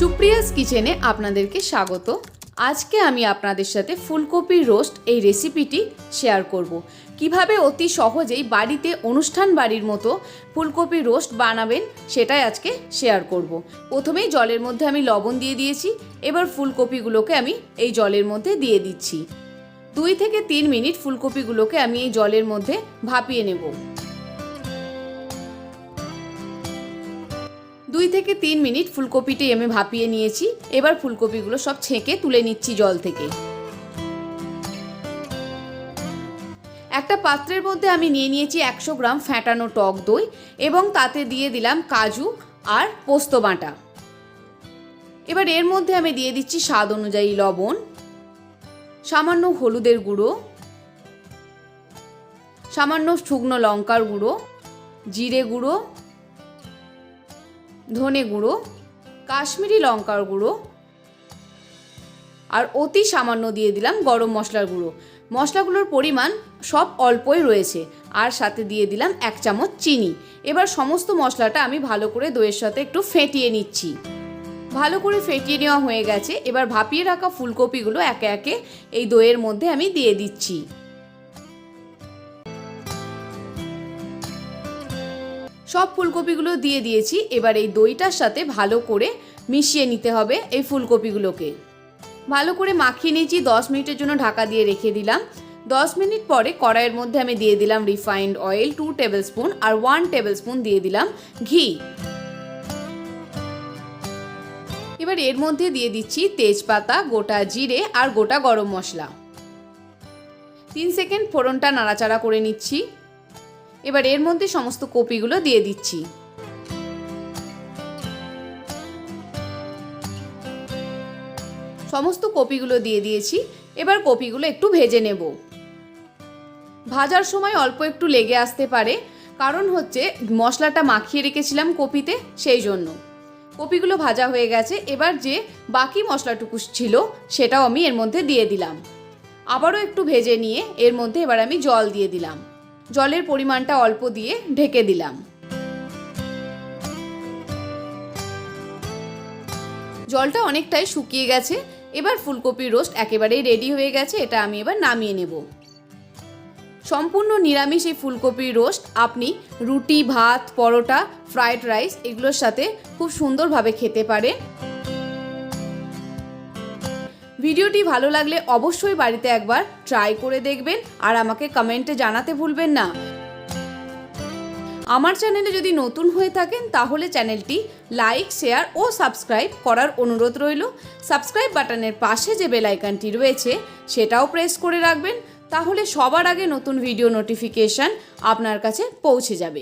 সুপ্রিয়াস কিচেনে আপনাদেরকে স্বাগত আজকে আমি আপনাদের সাথে ফুলকপির রোস্ট এই রেসিপিটি শেয়ার করব। কীভাবে অতি সহজেই বাড়িতে অনুষ্ঠান বাড়ির মতো ফুলকপির রোস্ট বানাবেন সেটাই আজকে শেয়ার করব। প্রথমেই জলের মধ্যে আমি লবণ দিয়ে দিয়েছি, এবার ফুলকপিগুলোকে আমি এই জলের মধ্যে দিয়ে দিচ্ছি দুই থেকে তিন মিনিট ফুলকপিগুলোকে আমি এই জলের মধ্যে ভাপিয়ে নেব দুই থেকে তিন মিনিট ফুলকপিটি আমি ভাপিয়ে নিয়েছি। এবার ফুলকপিগুলো সব ছেঁকে তুলে নিচ্ছি জল থেকে। একটা পাত্রের মধ্যে আমি নিয়ে নিয়েছি একশো গ্রাম ফ্যাটানো টক দই এবং তাতে দিয়ে দিলাম কাজু আর পোস্ত বাটা। এবার এর মধ্যে আমি দিয়ে দিচ্ছি স্বাদ অনুযায়ী লবণ, সামান্য হলুদের গুঁড়ো, সামান্য শুকনো লঙ্কার গুঁড়ো, জিরে গুঁড়ো ধনে গুঁড়ো, কাশ্মীরি লঙ্কার গুঁড়ো, আর অতি সামান্য দিয়ে দিলাম গরম মশলার গুঁড়ো। মশলাগুলোর পরিমাণ সব অল্পই রয়েছে, আর সাথে দিয়ে দিলাম এক চামচ চিনি। এবার সমস্ত মশলাটা আমি ভালো করে দইয়ের সাথে একটু ফেটিয়ে নিচ্ছি। ভালো করে ফেটিয়ে নেওয়া হয়ে গেছে, এবার ভাপিয়ে রাখা ফুলকপিগুলো একে একে এই দইয়ের মধ্যে আমি দিয়ে দিচ্ছি। সব ফুলকপিগুলো দিয়ে দিয়েছি। এবার এই দইটার সাথে ভালো করে মিশিয়ে নিতে হবে এই ফুলকপিগুলোকে। ভালো করে মাখিয়ে নিয়েছি, দশ মিনিটের জন্য ঢাকা দিয়ে রেখে দিলাম। দশ মিনিট পরে কড়াইয়ের মধ্যে আমি দিয়ে দিলাম refined oil two tablespoon আর ওয়ান টেবিল স্পুন দিয়ে দিলাম ঘি। এবার এর মধ্যে দিয়ে দিচ্ছি তেজপাতা, গোটা জিরে আর গোটা গরম মশলা। তিন সেকেন্ড ফোড়নটা নাড়াচাড়া করে নিচ্ছি। এবার এর মধ্যে সমস্ত কপিগুলো দিয়ে দিচ্ছি। সমস্ত কপিগুলো দিয়ে দিয়েছি, এবার কপিগুলো একটু ভেজে নেব। ভাজার সময় অল্প একটু লেগে আসতে পারে, কারণ হচ্ছে মশলাটা মাখিয়ে রেখেছিলাম কপিতে সেই জন্য। কপিগুলো ভাজা হয়ে গেছে, এবার যে বাকি মশলাটুকু ছিল সেটাও আমি এর মধ্যে দিয়ে দিলাম। আবারও একটু ভেজে নিয়ে এর মধ্যে এবার আমি জল দিয়ে দিলাম। জলের পরিমাণটা অল্প দিয়ে ঢেকে দিলাম। জলটা অনেকটাই শুকিয়ে গেছে, এবার ফুলকপির রোস্ট একেবারেই রেডি হয়ে গেছে, এটা আমি এবার নামিয়ে নেব। সম্পূর্ণ নিরামিষ এই ফুলকপির রোস্ট আপনি রুটি, ভাত, পরোটা ফ্রায়েড রাইস এগুলোর সাথে খুব সুন্দরভাবে খেতে পারে ভিডিওটি ভালো লাগলে অবশ্যই বাড়িতে একবার ট্রাই করে দেখবেন আর আমাকে কমেন্টে জানাতে ভুলবেন না। আমার চ্যানেলে যদি নতুন হয়ে থাকেন, তাহলে চ্যানেলটি লাইক শেয়ার ও সাবস্ক্রাইব করার অনুরোধ রইল। সাবস্ক্রাইব বাটনের পাশে যে বেল আইকনটি রয়েছে, সেটাও প্রেস করে রাখবেন। তাহলে সবার আগে নতুন ভিডিও নোটিফিকেশন আপনার কাছে পৌঁছে যাবে।